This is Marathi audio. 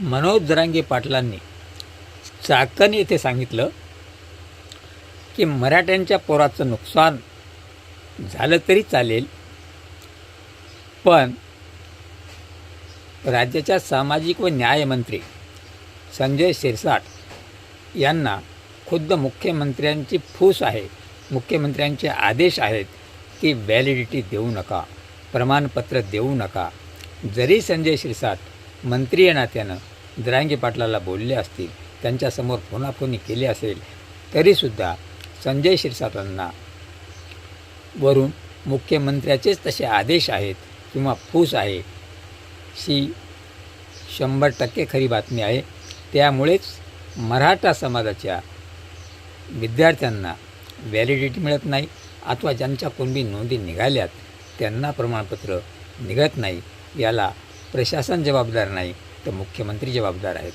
मनोज जरांगे पाटलांनी चाकण येथे सांगितलं की मराठ्यांच्या पोराचं नुकसान झालं तरी चालेल पण राज्याच्या सामाजिक व न्यायमंत्री संजय शिरसाट यांना खुद्द मुख्यमंत्र्यांची फूस आहे मुख्यमंत्र्यांचे आदेश आहेत की व्हॅलिडिटी देऊ नका प्रमाणपत्र देऊ नका. जरी संजय शिरसाट मंत्री नात्यानं जरांगे पाटलाला बोलले असतील त्यांच्यासमोर फोनाफोनी केली असेल तरीसुद्धा संजय शिरसाटांना वरून मुख्यमंत्र्याचेच तसे आदेश आहेत किंवा फूस आहे ही शंभर टक्के खरी बातमी आहे. त्यामुळेच मराठा समाजाच्या विद्यार्थ्यांना व्हॅलिडिटी मिळत नाही अथवा ज्यांच्या कुणबी नोंदी निघाल्यात त्यांना प्रमाणपत्र निघत नाही याला प्रशासन जबाबदार नाही तर मुख्यमंत्री जबाबदार आहेत.